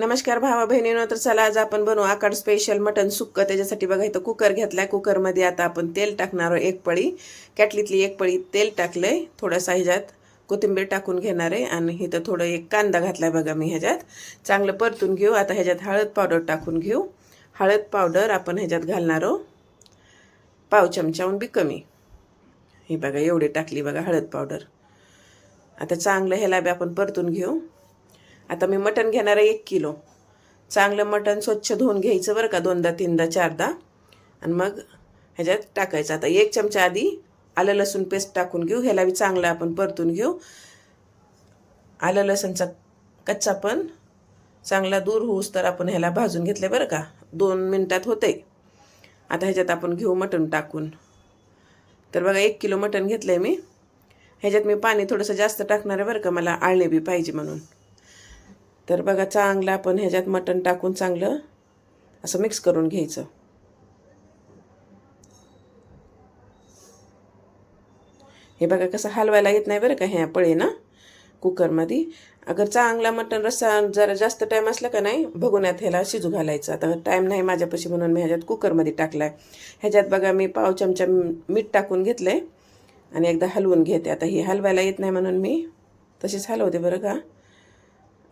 नमस्कार भावा बहिणीनो तर चला आज आपण बनवू आकाड स्पेशल मटन सुक्क. त्याच्यासाठी बघा इथं कुकर घेतलाय. कुकरमध्ये आता आपण तेल टाकणार आहोत. एक पळी. कॅटलीतली एक पळी तेल टाकलंय. थोडासा ह्याच्यात कोथिंबीर टाकून घेणार आहे. आणि इथं थोडं एक कांदा घातलाय बघा मी ह्याच्यात. चांगलं परतून घेऊ. आता ह्याच्यात हळद पावडर टाकून घेऊ. हळद पावडर आपण ह्याच्यात घालणार आहोत. पाव चमच्याहून बी कमी. ही बघा एवढी टाकली बघा हळद पावडर. आता चांगलं ह्याला बी आपण परतून घेऊ. आता मी मटण घेणार आहे एक किलो. चांगलं मटण स्वच्छ धुवून घ्यायचं बरं का दोनदा तीनदा चारदा. आणि मग ह्याच्यात टाकायचं. आता एक चमचा आधी आलं लसूण पेस्ट टाकून घेऊ. ह्याला बी चांगलं आपण परतून घेऊ. आलं लसूणचा कच्चा पण चांगला दूर होऊस तर आपण ह्याला भाजून घेतले बरं का. दोन मिनटात होते आता ह्याच्यात आपण घेऊ मटण टाकून. तर बघा एक किलो मटण घेतलं आहे मी. ह्याच्यात मी पाणी थोडंसं जास्त टाकणार आहे बरं का मला आळणे बी पाहिजे म्हणून. तर बघा चांगलं आपण ह्याच्यात मटण टाकून चांगलं असं मिक्स करून घ्यायचं. हे बघा कसं हलवायला येत नाही बरं का ह्या पळे ना कुकरमध्ये. अगर चांगला मटण रस्सा जरा जास्त टाईम असला का नाही बघून ह्याला शिजू घालायचं. आता टाईम नाही माझ्यापाशी म्हणून मी ह्याच्यात कुकरमध्ये टाकला आहे ह्याच्यात बघा मी पाव चमचा मीठ टाकून घेतलं आहे आणि एकदा हलवून घेते. आता ही हलवायला येत नाही म्हणून मी तशीच हलवते बरं का.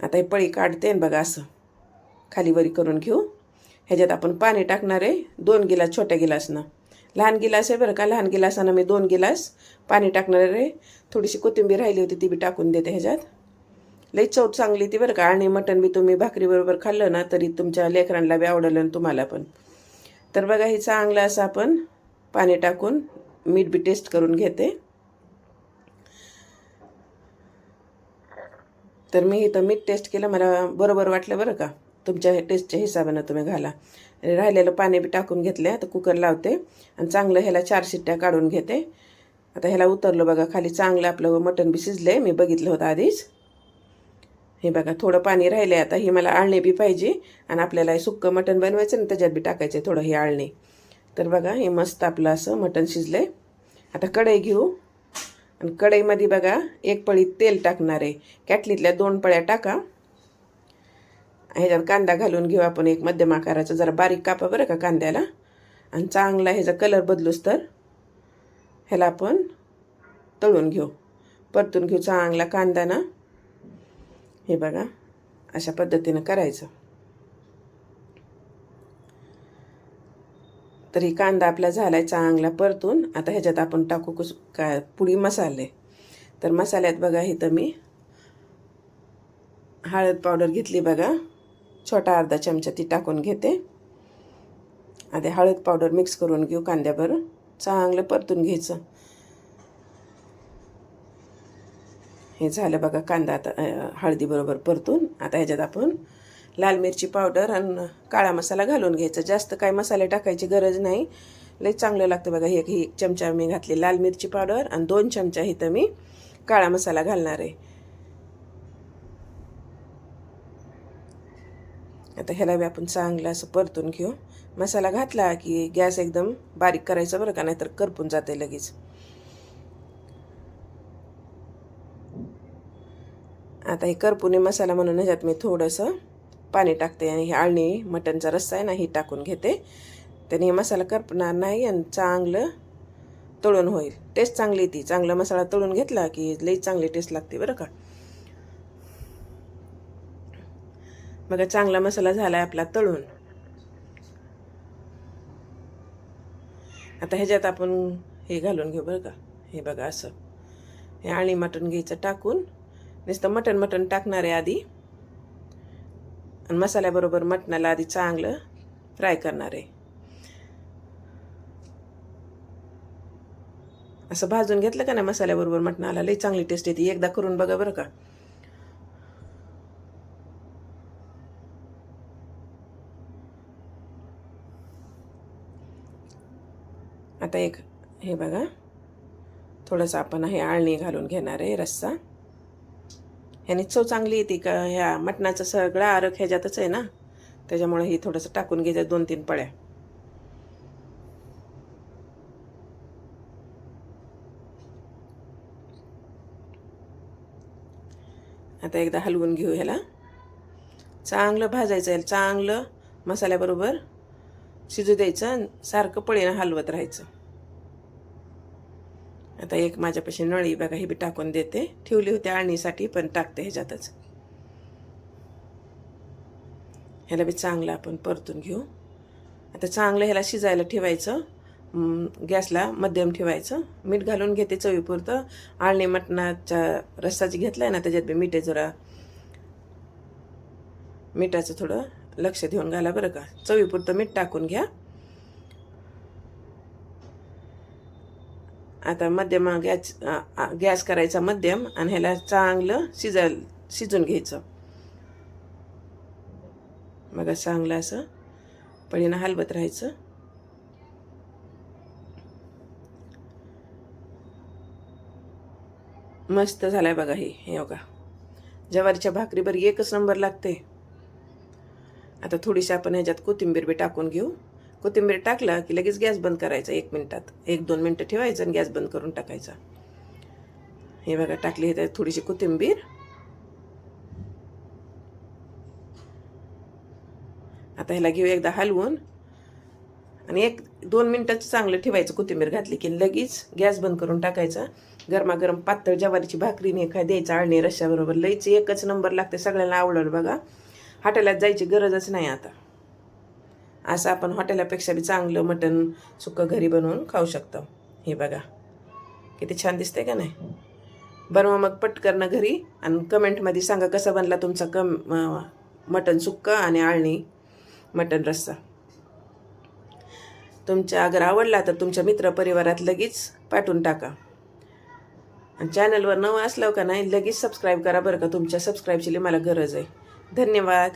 आता हे पळी काढते आणि बघा असं खाली वरी करून घेऊ. ह्याच्यात आपण पाणी टाकणार आहे. दोन गिलास छोट्या गिलासनं. लहान गिलास आहे बरं का? लहान गिलासानं मी दोन गिलास पाणी टाकणार आहे. थोडीशी कोथिंबीर राहिली होती ती बी टाकून देते ह्याच्यात. लई चव चांगली ती बरं का? आणि मटण बी तुम्ही भाकरीबरोबर खाल्लं ना तरी तुमच्या लेकरांना बी आवडलं आणि तुम्हाला पण. तर बघा हे चांगलं असं आपण पाणी टाकून मीठ बी टेस्ट करून घेते. तर मी इथं मीठ टेस्ट केलं मला बरोबर वाटलं बरं का. तुमच्या टेस्टच्या हिशोबानं तुम्ही घाला. राहिलेलं पाणी बी टाकून घेतलं आता कुकर लावते आणि चांगलं ह्याला चार शिट्ट्या काढून घेते. आता ह्याला उतरलो बघा खाली चांगलं आपलं मटण बी शिजलं मी बघितलं होतं आधीच. हे बघा थोडं पाणी राहिलं आहे आता ही मला आळणी बी पाहिजे आणि आपल्याला हे सुक्कं मटण बनवायचं ना त्याच्यात बी टाकायचं थोडं हे आळणी. तर बघा हे मस्त आपलं असं मटण शिजलं आता कढई घेऊ. आणि कढईमध्ये बघा एक पळी तेल टाकणार आहे. कॅटलीतल्या दोन पळ्या टाका. ह्याच्यात कांदा घालून घेऊ आपण एक मध्यम आकाराचा. जरा बारीक कापा बरं का कांद्याला. आणि चांगला ह्याचा कलर बदलूस तर ह्याला आपण तळून घेऊ. परतून घेऊ चांगला कांदा ना. हे बघा अशा पद्धतीनं करायचं. तर ही कांदा आपला झाला आहे चांगला परतून. आता ह्याच्यात आपण टाकू कुस काय पुडी मसाले. तर मसाल्यात बघा इथं मी हळद पावडर घेतली बघा. छोटा अर्धा चमचा ती टाकून घेते. आता हळद पावडर मिक्स करून घेऊ कांद्यावर. चांगलं परतून घ्यायचं. हे झालं बघा कांदा आता हळदीबरोबर परतून. आता ह्याच्यात आपण लाल मिरची पावडर आणि काळा मसाला घालून घ्यायचा. जास्त काय मसाले टाकायची गरज नाही. लई चांगलं लागतं बघा एक ही एक चमचा मी घातली. लाल मिरची पावडर आणि दोन चमचा इथं मी काळा मसाला घालणार आहे. आता ह्याला बी आपण चांगलं असं परतून घेऊ. मसाला घातला की गॅस एकदम बारीक करायचा बरं का नाहीतर करपून जाते लगेच. आता हे करपुने मसाला म्हणून ह्याच्यात मी थोडंसं पाणी टाकते आणि हे आळणी मटणचा रस्सा आहे ना ही टाकून घेते. त्याने हे मसाला करपणार नाही आणि चांगलं तळून होईल. टेस्ट चांगली ती चांगला मसाला तळून घेतला की लई चांगली टेस्ट लागते बरं का? बघा चांगला मसाला झाला आहे आपला तळून. आता ह्याच्यात आपण हे घालून घेऊ बरं का? हे बघा असं. हे आणि मटण घ्यायचं टाकून. नुसतं मटण मटण टाकणार आहे आधी. आणि मसाल्याबरोबर मटणाला आधी चांगलं फ्राय करणार आहे. असं भाजून घेतलं का ना मसाल्याबरोबर मटणाला? लई चांगली टेस्ट येते. एकदा करून बघा बरं का. आता एक हे बघा. थोडंसं आपण हे आळणी घालून घेणार आहे रस्सा. ह्याने चव चांगली येते का? ह्या मटणाचा सगळा आरक ह्याच्यातच आहे ना? त्याच्यामुळे हे थोडंसं टाकून घ्यायचं दोन तीन पळ्या. आता एकदा हलवून घेऊ ह्याला. चांगलं भाजायचं आहे चांगलं मसाल्याबरोबर शिजू द्यायचं आणि सारखं पळीनं हलवत राहायचं. आता एक माझ्यापाशी नळी बघा ही बी टाकून देते. ठेवली होती आळणीसाठी पण टाकते ह्याच्यातच. ह्याला बी चांगलं आपण परतून घेऊ. आता चांगलं ह्याला शिजायला ठेवायचं. गॅसला मध्यम ठेवायचं. मीठ घालून घेते चवीपुरतं. आळणी मटणाच्या रस्साची घेतलाय ना त्याच्यात बी मीठ जरा मिठाचं थोडं लक्ष देऊन घाला बरं का. चवीपुरतं मीठ टाकून घ्या. आता मध्यम गॅस गॅस करायचा मध्यम आणि ह्याला चांगलं शिजाय शिजून घ्यायचं. मग चांगलं असं पळीनं हलवत राहायचं. मस्त झालाय बघा हे हे बघा. ज्वारीच्या भाकरीवर एकच नंबर लागते. आता थोडीशी आपण ह्याच्यात कोथिंबीर बी टाकून घेऊ. कोथिंबीर टाकला की लगेच गॅस बंद करायचा एक मिनटात. एक दोन मिनटं ठेवायचं आणि गॅस बंद करून टाकायचा. हे बघा टाकली आहे त्यात थोडीशी कोथिंबीर. आता ह्याला घेऊ एकदा हलवून. आणि एक दोन मिनटाचं चांगलं ठेवायचं कोथिंबीर घातली की लगेच गॅस बंद करून टाकायचा. गरमागरम पातळ ज्वारीची भाकरीने काय द्यायचं आळणी रश्याबरोबर लईच एकच नंबर लागते सगळ्यांना आवडलं बघा. हॉटेलात जायची गरजच नाही आता. असं आपण हॉटेलापेक्षा बी चांगलं मटण सुक्कं घरी बनवून खाऊ शकतो. हे बघा. किती छान दिसते का नाही? बनवा मग पटकन घरी आणि कमेंटमध्ये सांगा कसा बनला तुमचा कम मटण सुक्का आणि आळणी मटण रस्सा. तुमच्या अगर आवडला तर तुमच्या मित्रपरिवारात लगेच पाठवून टाका. आणि चॅनलवर नवं असलं का नाही लगेच सबस्क्राईब करा बरं का. तुमच्या सबस्क्राईबची मला गरज आहे. धन्यवाद.